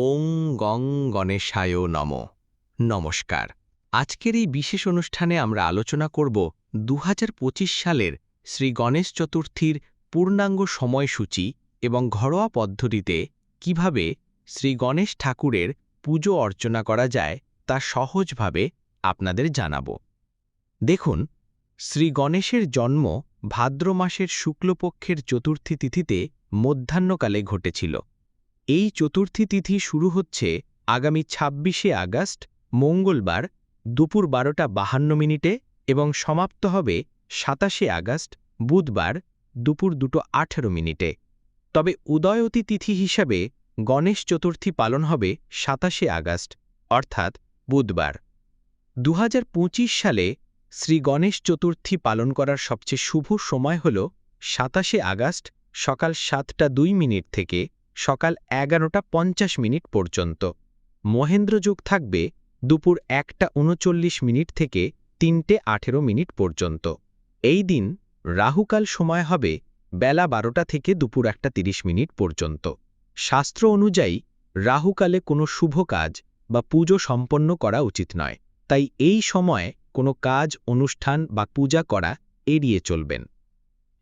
ওং গং গণেশায় নম। নমস্কার। আজকের এই বিশেষ অনুষ্ঠানে আমরা আলোচনা করব দু হাজার পঁচিশ সালের শ্রী গণেশ চতুর্থীর পূর্ণাঙ্গ সময়সূচি এবং ঘরোয়া পদ্ধতিতে কীভাবে শ্রী গণেশ ঠাকুরের পুজো অর্চনা করা যায় তা সহজভাবে আপনাদের জানাব। দেখুন, শ্রী গণেশের জন্ম ভাদ্র মাসের শুক্লপক্ষের চতুর্থী তিথিতে মধ্যাহ্নকালে ঘটেছিল। এই চতুর্থী তিথি শুরু হচ্ছে আগামী ২৬শে আগস্ট, মঙ্গলবার দুপুর বারোটা বাহান্ন মিনিটে এবং সমাপ্ত হবে সাতাশে আগস্ট, বুধবার দুপুর দুটো আঠেরো মিনিটে। তবে উদয়তী তিথি হিসাবে গণেশ চতুর্থী পালন হবে সাতাশে আগস্ট, অর্থাৎ বুধবার। দু হাজার পঁচিশ সালে শ্রী গণেশ চতুর্থী পালন করার সবচেয়ে শুভ সময় হল সাতাশে আগস্ট সকাল সাতটা দুই মিনিট থেকে সকাল এগারোটা পঞ্চাশ মিনিট পর্যন্ত। মহেন্দ্র মহেন্দ্রযুগ থাকবে দুপুর একটা উনচল্লিশ মিনিট থেকে তিনটে আঠেরো মিনিট পর্যন্ত। এই দিন রাহুকাল সময় হবে বেলা বারোটা থেকে দুপুর একটা তিরিশ মিনিট পর্যন্ত। শাস্ত্র অনুযায়ী রাহুকালে কোনো শুভ কাজ বা পুজো সম্পন্ন করা উচিত নয়, তাই এই সময়ে কোনো কাজ, অনুষ্ঠান বা পূজা করা এড়িয়ে চলবেন।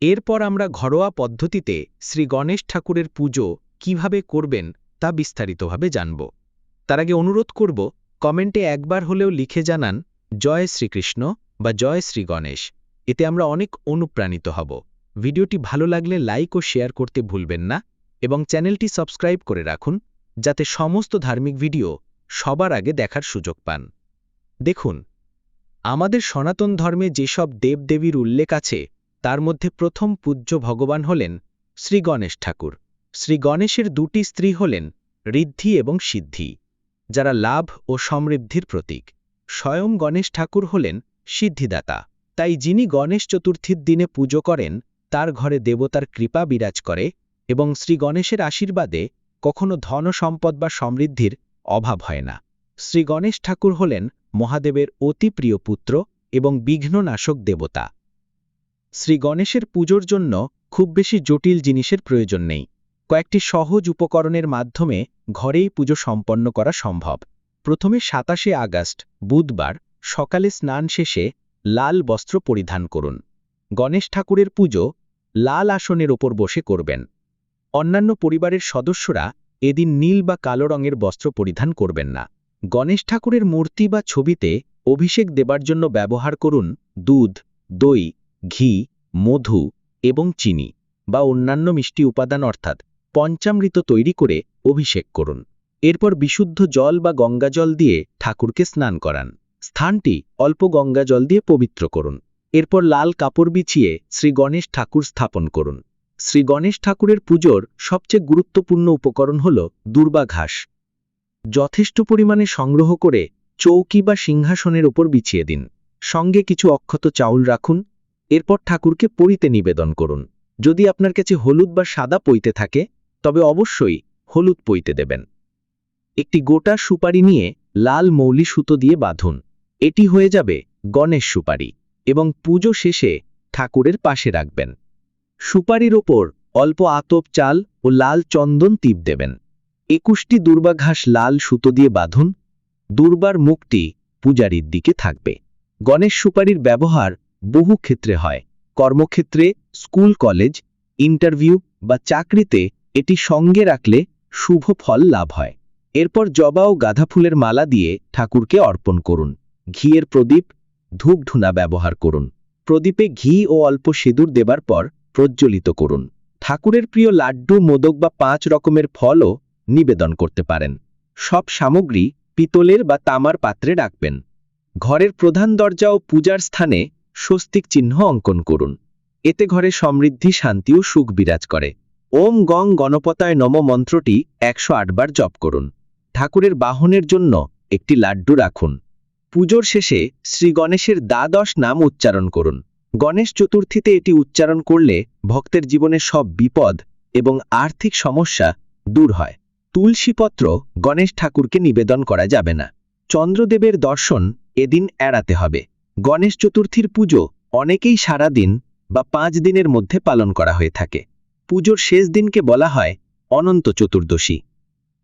এরপর আমরা ঘরোয়া পদ্ধতিতে শ্রী গণেশ ঠাকুরের পুজো কীভাবে করবেন তা বিস্তারিতভাবে জানব। তার আগে অনুরোধ করব, কমেন্টে একবার হলেও লিখে জানান, জয় শ্রীকৃষ্ণ বা জয় শ্রী গণেশ। এতে আমরা অনেক অনুপ্রাণিত হব। ভিডিওটি ভালো লাগলে লাইক ও শেয়ার করতে ভুলবেন না এবং চ্যানেলটি সাবস্ক্রাইব করে রাখুন, যাতে সমস্ত ধার্মিক ভিডিও সবার আগে দেখার সুযোগ পান। দেখুন, আমাদের সনাতন ধর্মে যেসব দেবদেবীর উল্লেখ আছে, তার মধ্যে প্রথম পূজ্য ভগবান হলেন শ্রী গণেশ ঠাকুর। শ্রী গণেশের দুটি স্ত্রী হলেন ঋদ্ধি এবং সিদ্ধি, যারা লাভ ও সমৃদ্ধির প্রতীক। স্বয়ং গণেশ ঠাকুর হলেন সিদ্ধিদাতা। তাই যিনি গণেশ চতুর্থীর দিনে পুজো করেন, তার ঘরে দেবতার কৃপা বিরাজ করে এবং শ্রী গণেশের আশীর্বাদে কখনো ধন সম্পদ বা সমৃদ্ধির অভাব হয় না। শ্রী গণেশ ঠাকুর হলেন মহাদেবের অতি প্রিয় পুত্র এবং বিঘ্ননাশক দেবতা। শ্রী গণেশের পুজোর জন্য খুব বেশি জটিল জিনিসের প্রয়োজন নেই। কয়েকটি সহজ উপকরণের মাধ্যমে ঘরেই পুজো সম্পন্ন করা সম্ভব। প্রথমে সাতাশে আগস্ট, বুধবার, সকালে স্নান শেষে লাল বস্ত্র পরিধান করুন। গণেশ ঠাকুরের পুজো লাল আসনের ওপর বসে করবেন। অন্যান্য পরিবারের সদস্যরা এদিন নীল বা কালো রঙের বস্ত্র পরিধান করবেন না। গণেশ ঠাকুরের মূর্তি বা ছবিতে অভিষেক দেবার জন্য ব্যবহার করুন দুধ, দই, ঘি, মধু এবং চিনি বা অন্যান্য মিষ্টি উপাদান অর্থাৎ পঞ্চামৃত তৈরি করে অভিষেক করুন। এরপর বিশুদ্ধ জল বা গঙ্গা জল দিয়ে ঠাকুরকে স্নান করান। স্থানটি অল্প গঙ্গা জল দিয়ে পবিত্র করুন। এরপর লাল কাপড় বিছিয়ে শ্রী গণেশ ঠাকুর স্থাপন করুন। শ্রী গণেশ ঠাকুরের পুজোর সবচেয়ে গুরুত্বপূর্ণ উপকরণ হল দুর্বা ঘাস। যথেষ্ট পরিমাণে সংগ্রহ করে চৌকি বা সিংহাসনের ওপর বিছিয়ে দিন। সঙ্গে কিছু অক্ষত চাউল রাখুন। এরপর ঠাকুরকে পরিতে নিবেদন করুন। যদি আপনার কাছে হলুদ বা সাদা পইতে থাকে তবে অবশ্যই হলুদ পইতে দেবেন। একটি গোটা সুপারি নিয়ে লাল মৌলি সুতো দিয়ে বাঁধুন। এটি হয়ে যাবে গণেশ সুপারি এবং পুজো শেষে ঠাকুরের পাশে রাখবেন। সুপারির ওপর অল্প আতপ চাল ও লাল চন্দন টিপ দেবেন। একুশটি দুর্বাঘাস লাল সুতো দিয়ে বাঁধুন। দুর্বার মুখটি পূজারীর দিকে থাকবে। গণেশ সুপারির ব্যবহার বহু ক্ষেত্রে হয়। কর্মক্ষেত্রে, স্কুল, কলেজ, ইন্টারভিউ বা চাকরিতে এটি সঙ্গে রাখলে শুভ ফল লাভ হয়। এরপর জবা ও গাঁধা ফুলের মালা দিয়ে ঠাকুরকে অর্পণ করুন। ঘিয়ের প্রদীপ, ধূপধুনা ব্যবহার করুন। প্রদীপে ঘি ও অল্প সিঁদুর দেবার পর প্রজ্বলিত করুন। ঠাকুরের প্রিয় লাড্ডু, মোদক বা পাঁচ রকমের ফলও নিবেদন করতে পারেন। সব সামগ্রী পিতলের বা তামার পাত্রে রাখবেন। ঘরের প্রধান দরজা ও পূজার স্থানে স্বস্তিক চিহ্ন অঙ্কন করুন। এতে ঘরে সমৃদ্ধি, শান্তি ও সুখ বিরাজ করে। ওম গং গণপতায় নম মন্ত্রটি একশো আটবার জপ করুন। ঠাকুরের বাহনের জন্য একটি লাড্ডু রাখুন। পুজোর শেষে শ্রী গণেশের দ্বাদশ নাম উচ্চারণ করুন। গণেশ চতুর্থীতে এটি উচ্চারণ করলে ভক্তের জীবনে সব বিপদ এবং আর্থিক সমস্যা দূর হয়। তুলসীপত্র গণেশ ঠাকুরকে নিবেদন করা যাবে না। চন্দ্রদেবের দর্শন এদিন এড়াতে হবে। গণেশ চতুর্থীর পুজো অনেকেই সারা দিন বা পাঁচ দিনের মধ্যে পালন করা হয়ে থাকে। পুজোর শেষ দিনকে বলা হয় অনন্ত চতুর্দশী।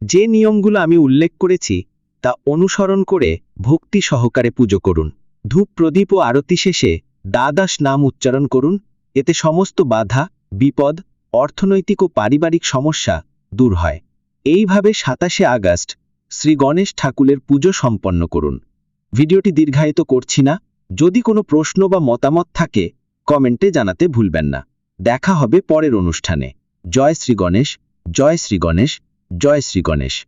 যে নিয়মগুলো আমি উল্লেখ করেছি, তা অনুসরণ করে ভক্তি সহকারে পুজো করুন। ধূপ প্রদীপ ও আরতি শেষে দ্বাদশ নাম উচ্চারণ করুন। এতে সমস্ত বাধা, বিপদ, অর্থনৈতিক ও পারিবারিক সমস্যা দূর হয়। এইভাবে সাতাশে আগস্ট শ্রী গণেশ ঠাকুরের পুজো সম্পন্ন করুন। ভিডিওটি দীর্ঘায়িত করছি না। যদি কোনো প্রশ্ন বা মতামত থাকে, কমেন্টে জানাতে ভুলবেন না। দেখা হবে পরের অনুষ্ঠানে। জয় শ্রী গণেশ জয় শ্রী গণেশ জয় শ্রী গণেশ।